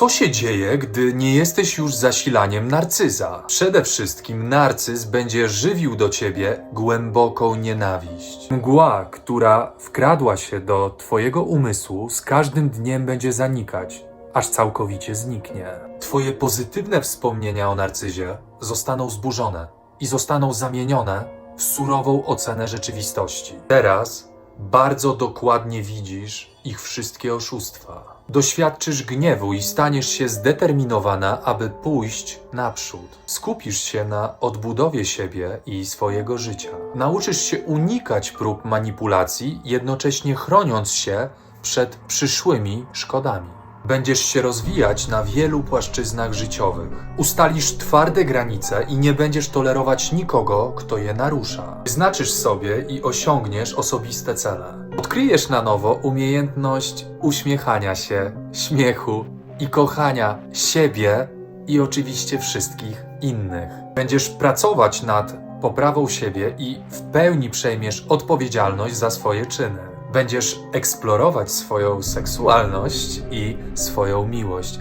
Co się dzieje, gdy nie jesteś już zasilaniem narcyza? Przede wszystkim narcyz będzie żywił do ciebie głęboką nienawiść. Mgła, która wkradła się do twojego umysłu, z każdym dniem będzie zanikać, aż całkowicie zniknie. Twoje pozytywne wspomnienia o narcyzie zostaną zburzone i zostaną zamienione w surową ocenę rzeczywistości. Teraz bardzo dokładnie widzisz ich wszystkie oszustwa. Doświadczysz gniewu i staniesz się zdeterminowana, aby pójść naprzód. Skupisz się na odbudowie siebie i swojego życia. Nauczysz się unikać prób manipulacji, jednocześnie chroniąc się przed przyszłymi szkodami. Będziesz się rozwijać na wielu płaszczyznach życiowych. Ustalisz twarde granice i nie będziesz tolerować nikogo, kto je narusza. Wyznaczysz sobie i osiągniesz osobiste cele. Odkryjesz na nowo umiejętność uśmiechania się, śmiechu i kochania siebie i oczywiście wszystkich innych. Będziesz pracować nad poprawą siebie i w pełni przejmiesz odpowiedzialność za swoje czyny. Będziesz eksplorować swoją seksualność i swoją miłość,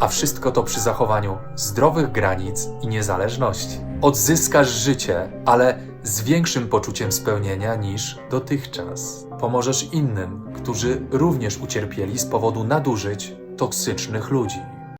a wszystko to przy zachowaniu zdrowych granic i niezależności. Odzyskasz życie, ale z większym poczuciem spełnienia niż dotychczas. Pomożesz innym, którzy również ucierpieli z powodu nadużyć toksycznych ludzi.